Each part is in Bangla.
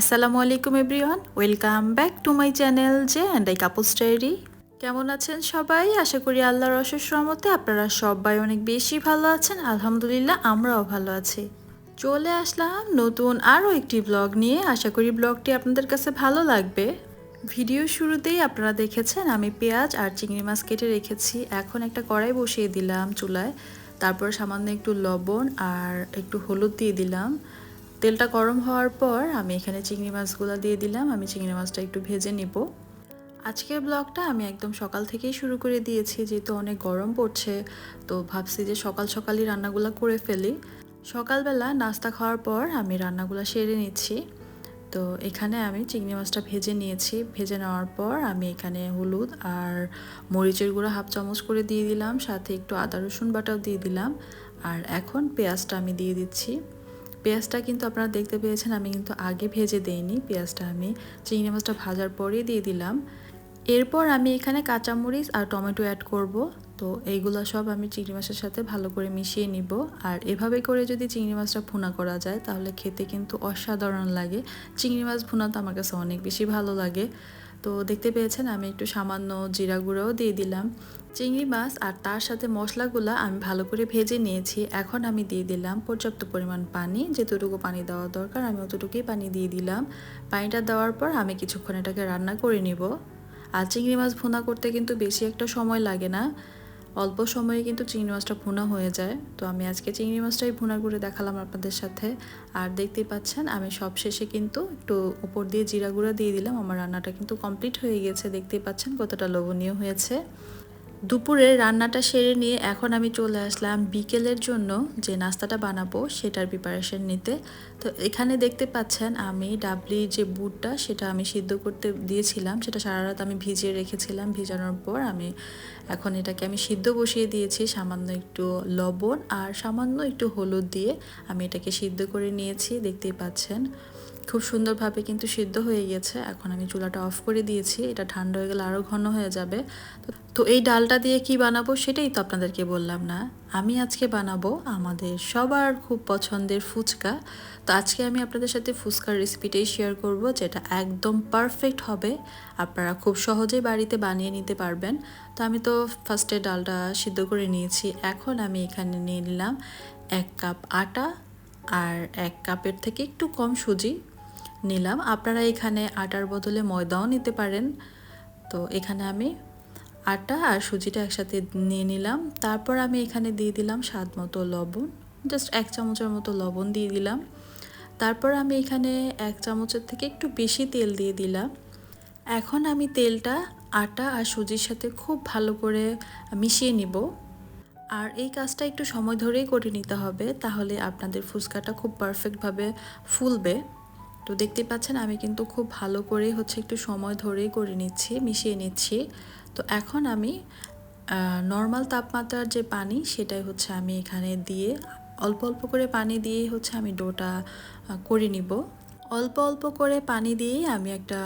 আসসালামু আলাইকুম everyone, welcome back to my channel J and I couple story কেমন আছেন সবাই? আশা করি আল্লাহর অশেষ রহমতে আপনারা সবাই অনেক বেশি ভালো আছেন। আলহামদুলিল্লাহ, আমরাও ভালো আছি। চলে আসলাম নতুন আরও একটি ব্লগ নিয়ে। আশা করি ব্লগটি আপনাদের কাছে ভালো লাগবে। ভিডিও শুরুতেই আপনারা দেখেছেন, আমি পেঁয়াজ আর চিংড়ি মাছ কেটে রেখেছি। এখন একটা কড়াই বসিয়ে দিলাম চুলায়। তারপর সামান্য একটু লবণ আর একটু হলুদ দিয়ে দিলাম। তেলটা গরম হওয়ার পর আমি এখানে চিংড়ি মাছগুলো দিয়ে দিলাম। আমি চিংড়ি মাছটা একটু ভেজে নিব। আজকের ব্লগটা আমি একদম সকাল থেকেই শুরু করে দিয়েছি। যেহেতু অনেক গরম পড়ছে, তো ভাবছি যে সকাল সকালই রান্নাগুলো করে ফেলি। সকালবেলা নাস্তা খাওয়ার পর আমি রান্নাগুলো সেরে নিচ্ছি। তো এখানে আমি চিংড়ি মাছটা ভেজে নিয়েছি। ভেজে নেওয়ার পর আমি এখানে হলুদ আর মরিচের গুঁড়ো হাফ চামচ করে দিয়ে দিলাম। সাথে একটু আদা রসুন বাটাও দিয়ে দিলাম। আর এখন পেঁয়াজটা আমি দিয়ে দিচ্ছি। পেঁয়াজটা কিন্তু আপনারা দেখতে পেয়েছেন, আমি কিন্তু আগে ভেজে দেইনি। পেঁয়াজটা আমি চিংড়ি মাছটা ভাজার পরেই দিয়ে দিলাম। এরপর আমি এখানে কাঁচামরিচ আর টমেটো অ্যাড করব। তো এইগুলো সব আমি চিংড়ি মাছের সাথে ভালো করে মিশিয়ে নিব। আর এভাবে করে যদি চিংড়ি মাছটা ভুনা করা যায়, তাহলে খেতে কিন্তু অসাধারণ লাগে। চিংড়ি মাছ ভুনা তো আমার কাছে অনেক বেশি ভালো লাগে। তো দেখতে পেয়েছেন, আমি একটু সামান্য জিরা গুঁড়োও দিয়ে দিলাম। চিংড়ি মাছ আর তার সাথে মশলাগুলো আমি ভালো করে ভেজে নিয়েছি। এখন আমি দিয়ে দিলাম পর্যাপ্ত পরিমাণ পানি। যেতটুকু পানি দেওয়া দরকার, আমি অতটুকুই পানি দিয়ে দিলাম। পানিটা দেওয়ার পর আমি কিছুক্ষণ এটাকে রান্না করে নিব। আর চিংড়ি মাছ ভুনা করতে কিন্তু বেশি একটা সময় লাগে না। অল্প সময়ে কিন্তু চিংড়ি মাছটা ভুনা হয়ে যায়। তো আমি আজকে চিংড়ি মাছটাই ভুনা করে দেখালাম আপনাদের সাথে। আর দেখতেই পাচ্ছেন, আমি সব শেষে কিন্তু একটু উপর দিয়ে জিরা গুঁড়া দিয়ে দিলাম। আমার রান্নাটা কিন্তু কমপ্লিট হয়ে গেছে। দেখতেই পাচ্ছেন কতটা লোভনীয় হয়েছে। দুপুরে রান্নাটা সেরে নিয়ে এখন আমি চলে আসলাম বিকেলের জন্য যে নাস্তাটা বানাবো, সেটার প্রিপারেশন নিতে। তো এখানে দেখতে পাচ্ছেন আমি ডাবলি যে বুটটা, সেটা আমি সিদ্ধ করতে দিয়েছিলাম। সেটা সারা রাত আমি ভিজিয়ে রেখেছিলাম, ভিজানোর পর আমি এখন এটাকে আমি সিদ্ধ বসিয়ে দিয়েছি, সামান্য একটু লবণ আর সামান্য একটু হলুদ দিয়ে আমি এটাকে সিদ্ধ করে নিয়েছি। দেখতেই পাচ্ছেন খুব সুন্দরভাবে কিন্তু সিদ্ধ হয়ে গেছে। এখন আমি চুলাটা অফ করে দিয়েছি। এটা ঠান্ডা হয়ে গেলে আরও ঘন হয়ে যাবে। তো এই ডালটা দিয়ে কি বানাবো সেটাই তো আপনাদেরকে বললাম না। আমি আজকে বানাবো আমাদের সবার খুব পছন্দের ফুচকা। তো আজকে আমি আপনাদের সাথে ফুচকার রেসিপিটাই শেয়ার করব, যেটা একদম পারফেক্ট হবে। আপনারা খুব সহজেই বাড়িতে বানিয়ে নিতে পারবেন। তো আমি তো ফার্স্টে ডালটা সিদ্ধ করে নিয়েছি। এখন আমি এখানে নিয়ে নিলাম এক কাপ আটা আর এক কাপের থেকে একটু কম সুজি। নিলাম। আপনারা এখানে আটার বদলে ময়দাও নিতে পারেন। তো এখানে আমি আটা আর সুজিটা একসাথে নিয়ে নিলাম। তারপর আমি এখানে দিয়ে দিলাম স্বাদ মতো লবণ। জাস্ট এক চামচের মতো লবণ দিয়ে দিলাম। তারপর আমি এখানে এক চামচের থেকে একটু বেশি তেল দিয়ে দিলাম। এখন আমি তেলটা আটা আর সুজির সাথে খুব ভালো করে মিশিয়ে নিব। আর এই কাজটা একটু সময় ধরেই করে নিতে হবে, তাহলে আপনাদের ফুচকাটা খুব পারফেক্টভাবে ফুলবে। তো দেখতে পাচ্ছেন, আমি কিন্তু খুব ভালো করে হচ্ছে একটু সময় ধরেই করে নিচ্ছি, মিশিয়ে নিচ্ছি। তো এখন আমি নর্মাল তাপমাত্রার যে পানি, সেটাই হচ্ছে আমি এখানে দিয়ে, অল্প অল্প করে পানি দিয়েই হচ্ছে আমি ডোটা করে নিব। অল্প অল্প করে পানি দিয়েই আমি একটা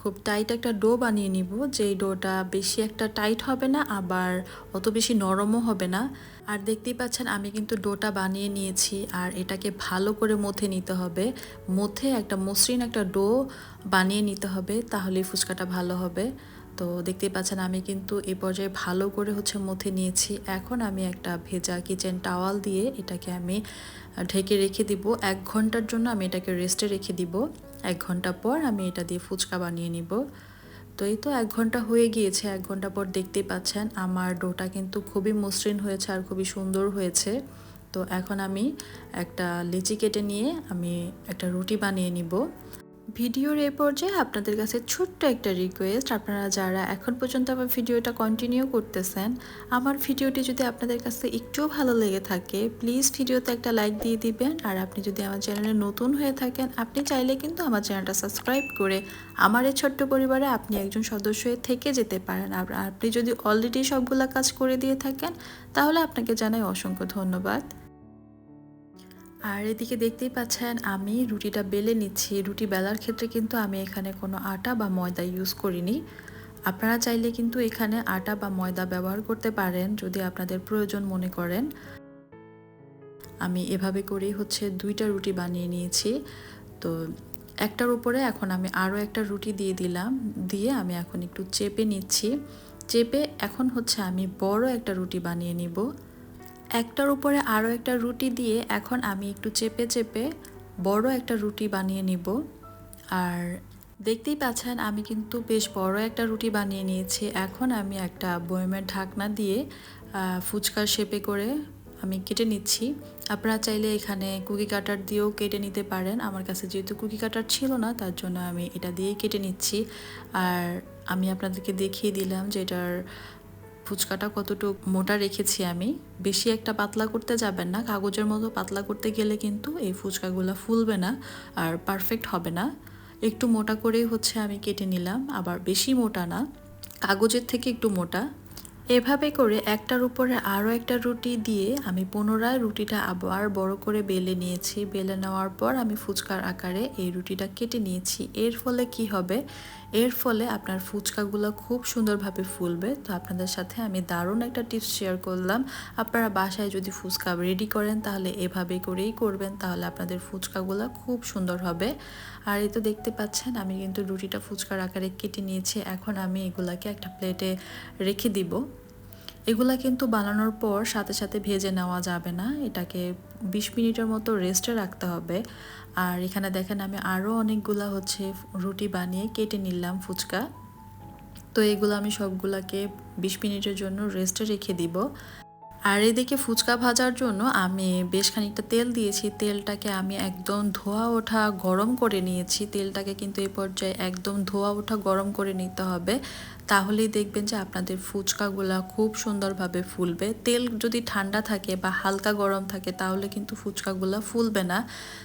খুব টাইট একটা ডো বানিয়ে নিব, যেই ডোটা বেশি একটা টাইট হবে না, আবার অত বেশি নরমও হবে না। আর দেখতেই পাচ্ছেন, আমি কিন্তু ডোটা বানিয়ে নিয়েছি আর এটাকে ভালো করে মথে নিতে হবে। মথে একটা মসৃণ একটা ডো বানিয়ে নিতে হবে তাহলে ফুচকাটা ভালো হবে। তো দেখতেই পাচ্ছেন, আমি কিন্তু এই পর্যায়ে ভালো করে হচ্ছে মথে নিয়েছি। এখন আমি একটা ভেজা কিচেন টাওয়াল দিয়ে এটাকে আমি ঢেকে রেখে দিব। এক ঘণ্টার জন্য আমি এটাকে রেস্টে রেখে দিব। এক ঘণ্টা পর আমি এটা দিয়ে ফুচকা বানিয়ে নিব। তো এই তো এক ঘণ্টা হয়ে গিয়েছে, এক ঘণ্টা পর দেখতেই পাচ্ছেন আমার ডোটা কিন্তু খুবই মসৃণ হয়েছে আর খুবই সুন্দর হয়েছে। তো এখন আমি একটা লিচি কেটে নিয়ে আমি একটা রুটি বানিয়ে নিব। ভিডিওর এ পর্যায়ে আপনাদের কাছে ছোট্ট একটা রিকোয়েস্ট আপনারা যারা এখন পর্যন্ত আমার ভিডিওটা কন্টিনিউ করতেছেন, আমার ভিডিওটি যদি আপনাদের কাছে একটুও ভালো লেগে থাকে প্লিজ ভিডিওতে একটা লাইক দিয়ে দিবেন। আর আপনি যদি আমার চ্যানেলে নতুন হয়ে থাকেন, আপনি চাইলে কিন্তু আমার চ্যানেলটা সাবস্ক্রাইব করে আমার এই ছোট্ট পরিবারে আপনি একজন সদস্য হয়ে থেকে যেতে পারেন। আর আপনি যদি অলরেডি সবগুলা কাজ করে দিয়ে থাকেন, তাহলে আপনাকে জানাই অসংখ্য ধন্যবাদ। আর এদিকে দেখতেই পাচ্ছেন, আমি রুটিটা বেলে নিচ্ছি। রুটি বেলার ক্ষেত্রে কিন্তু আমি এখানে কোনো আটা বা ময়দা ইউজ করিনি। আপনারা চাইলে কিন্তু এখানে আটা বা ময়দা ব্যবহার করতে পারেন যদি আপনাদের প্রয়োজন মনে করেন। আমি এভাবে করেই হচ্ছে দুইটা রুটি বানিয়ে নিয়েছি। তো একটার উপরে এখন আমি আরও একটা রুটি দিয়ে দিলাম, দিয়ে আমি এখন একটু চেপে নিচ্ছি। চেপে এখন হচ্ছে আমি বড় একটা রুটি বানিয়ে নিব। একটার উপরে আরও একটা রুটি দিয়ে এখন আমি একটু চেপে চেপে বড় একটা রুটি বানিয়ে নিব। আর দেখতেই পাচ্ছেন, আমি কিন্তু বেশ বড় একটা রুটি বানিয়ে নিয়েছি। এখন আমি একটা বয়মের ঢাকনা দিয়ে ফুচকার শেপে করে আমি কেটে নিচ্ছি। আপনারা চাইলে এখানে কুকি কাটার দিয়েও কেটে নিতে পারেন। আমার কাছে যেহেতু কুকি কাটার ছিল না, তার জন্য আমি এটা দিয়েই কেটে নিচ্ছি। আর আমি আপনাদেরকে দেখিয়ে দিলাম যে এটার ফুচকাটা কতটুকু মোটা রেখেছি আমি, বেশি একটা পাতলা করতে যাবেন না, কাগজের মতো পাতলা করতে গেলে কিন্তু এই ফুচকাগুলো ফুলবে না আর পারফেক্ট হবে না। একটু মোটা করেই হচ্ছে আমি কেটে নিলাম, আবার বেশি মোটা না, কাগজের থেকে একটু মোটা। এভাবে করে একটার উপরে আরও একটা রুটি দিয়ে আমি পুনরায় রুটিটা আবার বড় করে বেলে নিয়েছি। বেলে নেওয়ার পর আমি ফুচকার আকারে এই রুটিটা কেটে নিয়েছি। এর ফলে কি হবে? এর ফলে আপনার ফুচকাগুলো খুব সুন্দরভাবে ফুলবে। তো আপনাদের সাথে আমি দারুণ একটা টিপস শেয়ার করলাম। আপনারা বাসায় যদি ফুচকা রেডি করেন, তাহলে এভাবে করেই করবেন, তাহলে আপনাদের ফুচকাগুলো খুব সুন্দর হবে। আর এই তো দেখতে পাচ্ছেন, আমি কিন্তু রুটিটা ফুচকার আকারে কেটে নিয়েছি। এখন আমি এগুলাকে একটা প্লেটে রেখে দিব। এগুলা কিন্তু বানানোর পর সাথে সাথে ভেজে নেওয়া যাবে না। এটাকে বিশ মিনিটের মতো রেস্টে রাখতে হবে। আর এখানে দেখেন আমি আরও অনেকগুলা হচ্ছে রুটি বানিয়ে কেটে নিলাম ফুচকা। তো এগুলো আমি সবগুলাকে বিশ মিনিটের জন্য রেস্টে রেখে দিব। আর এদিকে ফুচকা ভাজার জন্য আমি বেশ খানিকটা তেল দিয়েছি। তেলটাকে আমি একদম ধোয়া ওঠা গরম করে নিয়েছি। তেলটাকে কিন্তু এই পর্যায়ে একদম ধোয়া ওঠা গরম করে নিতে হবে। তাহলেই দেখবেন যে আপনাদের ফুচকাগুলা খুব সুন্দরভাবে ফুলবে। তেল যদি ঠান্ডা থাকে বা হালকা গরম থাকে, তাহলে কিন্তু ফুচকাগুলা ফুলবে না।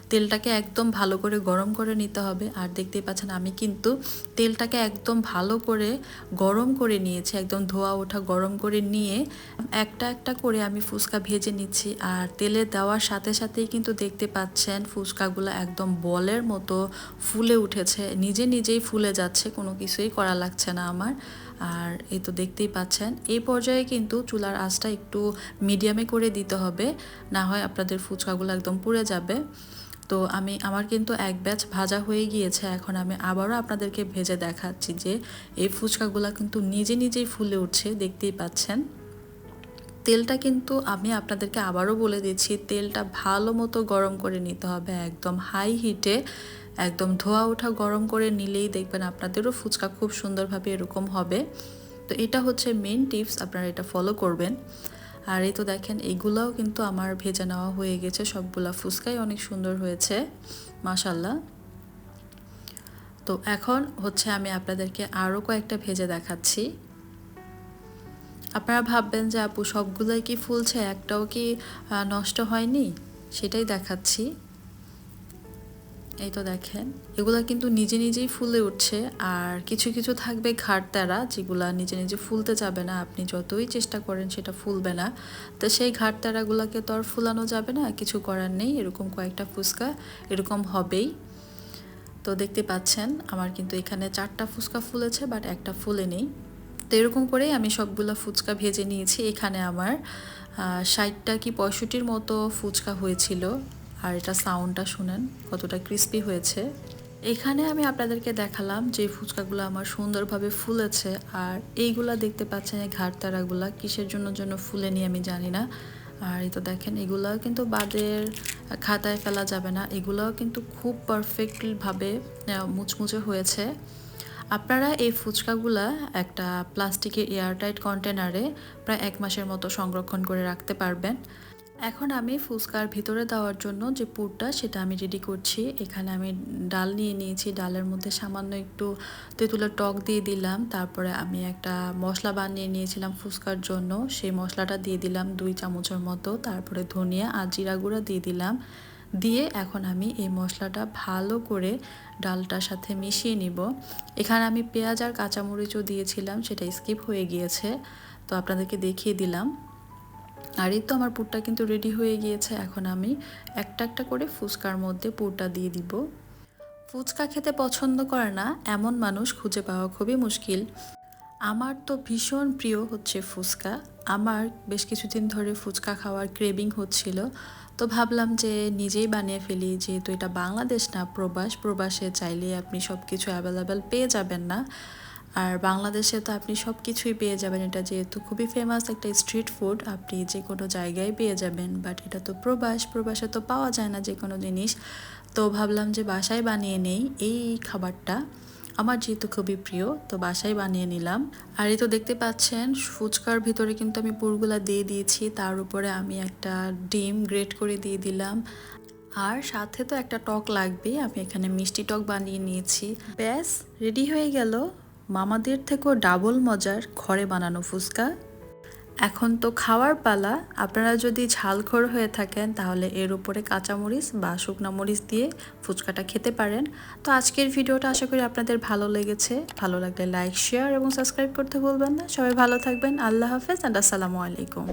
তেলটাকে একদম ভালো করে গরম করে নিতে হবে। আর দেখতেই পাচ্ছেন আমি কিন্তু তেলটাকে একদম ভালো করে গরম করে নিয়েছি, একদম ধোয়া ওঠা গরম করে নিয়ে। একটা একটা করে আমি ফুচকা ভেজে নিচ্ছি। আর তেলে দেওয়ার সাথে সাথেই কিন্তু দেখতে পাচ্ছেন ফুচকাগুলো একদম বলের মতো ফুলে উঠেছে। নিজে নিজেই ফুলে যাচ্ছে, কোনো কিছুই করা লাগছে না আমার। আর এই তো দেখতেই পাচ্ছেন, এই পর্যায়ে কিন্তু চুলার আঁচটা একটু মিডিয়ামে করে দিতে হবে, না হয় আপনাদের ফুচকাগুলো একদম পুড়ে যাবে। তো আমি, আমার কিন্তু এক ব্যাচ ভাজা হয়ে গিয়েছে, এখন আমি আবারও আপনাদেরকে ভেজে দেখাচ্ছি যে এই ফুচকাগুলো কিন্তু নিজে নিজেই ফুলে উঠছে, দেখতেই পাচ্ছেন। তেলটা কিন্তু আমি আপনাদেরকে আবারও বলে দিচ্ছি, তেলটা ভালো মতো গরম করে নিতে হবে একদম হাই হিটে একদম ধোয়া ওঠা গরম করে নিলেই দেখবেন আপনাদেরও ফুচকা খুব সুন্দরভাবে এরকম হবে। তো এটা হচ্ছে মেন টিপস আপনারা এটা ফলো করবেন। আর এই তো দেখেন এইগুলাও কিন্তু আমার ভেজে নেওয়া হয়ে গেছে, সবগুলা ফুচকাই অনেক সুন্দর হয়েছে মাশাল্লাহ তো এখন হচ্ছে আমি আপনাদেরকে আরও কয়েকটা ভেজে দেখাচ্ছি। আপনারা ভাববেন যে আপু, সবগুলোই কি ফুলছে, একটাও কি নষ্ট হয়নি? সেটাই দেখাচ্ছি। এই তো দেখেন, এগুলা কিন্তু নিজে নিজেই ফুলে উঠছে আর কিছু কিছু থাকবে ঘাটতারা যেগুলা নিজে নিজে ফুলতে যাবে না। আপনি যতই চেষ্টা করেন সেটা ফুলবে না। তো সেই ঘাট ঘাটতারাগুলোকে তো আর ফুলানো যাবে না, কিছু করার নেই, এরকম কয়েকটা ফুচকা এরকম হবেই। তো দেখতে পাচ্ছেন, আমার কিন্তু এখানে চারটা ফুচকা ফুলেছে, বাট একটা ফুলে নেই। তো এরকম করেই আমি সবগুলো ফুচকা ভেজে নিয়েছি। এখানে আমার ষাটটা কি পঁয়ষট্টির মতো ফুচকা হয়েছিল। আর এটা সাউন্ডটা শুনেন, কতটা ক্রিস্পি হয়েছে। এখানে আমি আপনাদেরকে দেখালাম যে ফুচকাগুলো আমার সুন্দরভাবে ফুলেছে, আর এইগুলা দেখতে পাচ্ছেন এই ঘাটতারাগুলা কিসের জন্য জন্য ফুলে নিয়ে আমি জানি না। আর এই তো দেখেন, এগুলাও কিন্তু বাদের খাতায় ফেলা যাবে না, এগুলাও কিন্তু খুব পারফেক্টভাবে মুচমুচে হয়েছে। আপনারা এই ফুচকাগুলা একটা প্লাস্টিকের এয়ারটাইট কন্টেনারে প্রায় এক মাসের মতো সংরক্ষণ করে রাখতে পারবেন। এখন আমি ফুচকার ভিতরে দেওয়ার জন্য যে পুরটা, সেটা আমি রেডি করছি। এখানে আমি ডাল নিয়ে নিয়েছি। ডালের মধ্যে সামান্য একটু তেঁতুলের টক দিয়ে দিলাম। তারপরে আমি একটা মশলা বানিয়ে নিয়েছিলাম ফুচকার জন্য। সেই মশলাটা দিয়ে দিলাম দুই চামচের মতো। তারপরে ধনিয়া আর জিরা গুঁড়া দিয়ে দিলাম। দিয়ে এখন আমি এই মশলাটা ভালো করে ডালটার সাথে মিশিয়ে নিব। এখানে আমি পেঁয়াজ আর কাঁচামরিচও দিয়েছিলাম। সেটা স্কিপ হয়ে গিয়েছে। তো আপনাদেরকে দেখিয়ে দিলাম। আর এই তো আমার পুরটা কিন্তু রেডি হয়ে গিয়েছে, এখন আমি একটা একটা করে ফুচকার মধ্যে পুরটা দিয়ে দিব। ফুচকা খেতে পছন্দ করে না, এমন মানুষ খুঁজে পাওয়া খুবই মুশকিল। আমার তো ভীষণ প্রিয় হচ্ছে ফুচকা। আমার বেশ কিছুদিন ধরে ফুচকা খাওয়ার ক্রেভিং হচ্ছিল, তো ভাবলাম যে নিজেই বানিয়ে ফেলি, যেহেতু এটা বাংলাদেশ না, প্রবাস। প্রবাসে চাইলে আপনি সব কিছু অ্যাভেলেবেল পেয়ে যাবেন না। আর বাংলাদেশে তো আপনি সব কিছুই পেয়ে যাবেন। এটা যেহেতু খুবই ফেমাস একটা স্ট্রিট ফুড আপনি যে কোনো জায়গায় পেয়ে যাবেন। বাট এটা তো প্রবাস, প্রবাসে তো পাওয়া যায় না যে কোনো জিনিস। তো ভাবলাম যে বাসায় বানিয়ে নেই এই খাবারটা। আমার যেহেতু খুবই প্রিয়, তো বাসায় বানিয়ে নিলাম। আর এই তো দেখতে পাচ্ছেন, ফুচকার ভিতরে কিন্তু আমি পুরগুলা দিয়ে দিয়েছি। তার উপরে আমি একটা ডিম গ্রেট করে দিয়ে দিলাম। আর সাথে তো একটা টক লাগবে। আমি এখানে মিষ্টি টক বানিয়ে নিয়েছি। ব্যাস রেডি হয়ে গেল। মামাদের থেকেও ডাবল মজার ঘরে বানানো ফুচকা। এখন তো খাওয়ার পালা। আপনারা যদি ঝালখোর হয়ে থাকেন, তাহলে এর উপরে কাঁচামরিচ বা শুকনা মরিচ দিয়ে ফুচকাটা খেতে পারেন। তো আজকের ভিডিওটা আশা করি আপনাদের ভালো লেগেছে। ভালো লাগলে লাইক, শেয়ার এবং সাবস্ক্রাইব করতে ভুলবেন না। সবাই ভালো থাকবেন। আল্লাহ হাফেজ অ্যান্ড আসসালামু আলাইকুম।